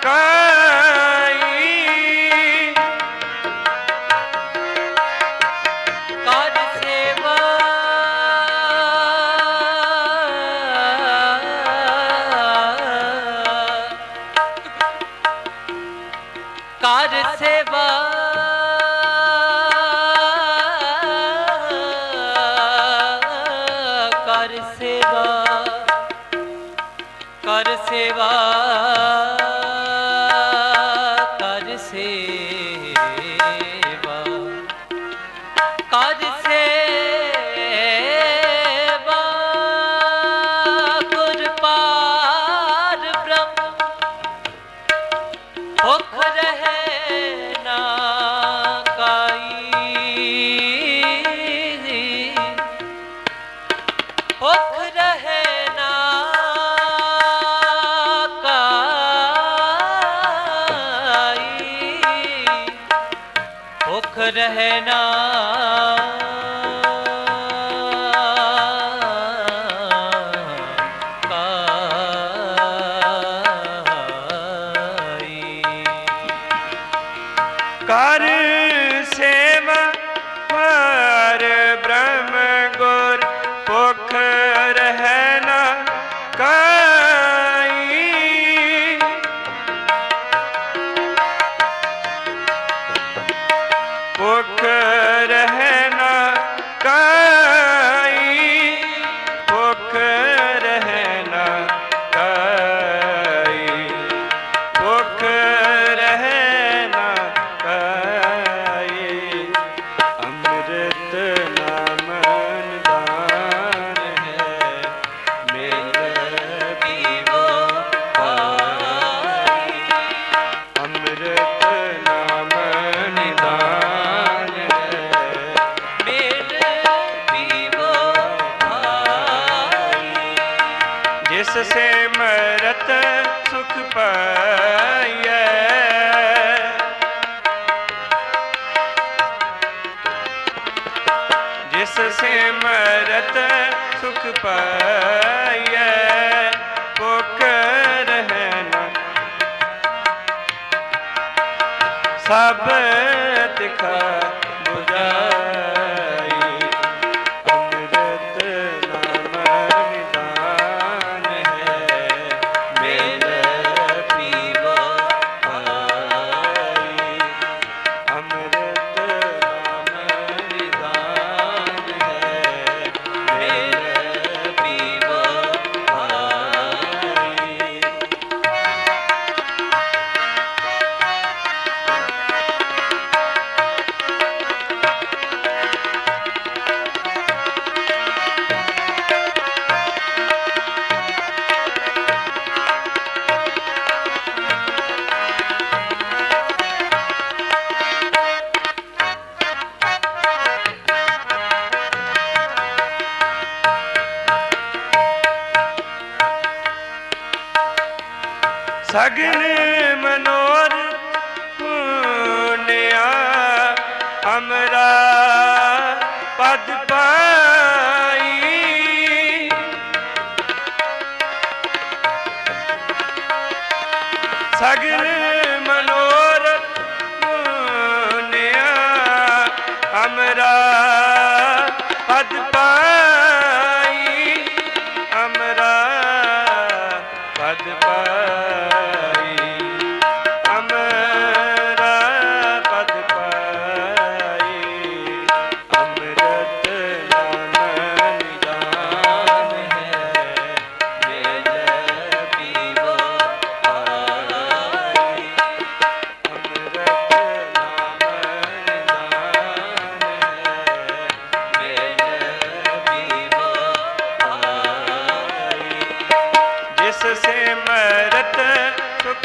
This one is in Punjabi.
டாக்டர் ਰਹਿਣਾ ਕਰ ਸੇਵਾ ਪਰ ਬ੍ਰਹਮ ਸੁਖ ਪਾਈਐ। ਜਿਸ ਸਿਮਰਤ ਸੁਖ ਪਾਈਐ ਭੁਖ ਰਹਿਣਾ। ਸਭ ਸਗਣ ਮਨੋਰ ਪੁਨਿਆ ਅਮਰਾ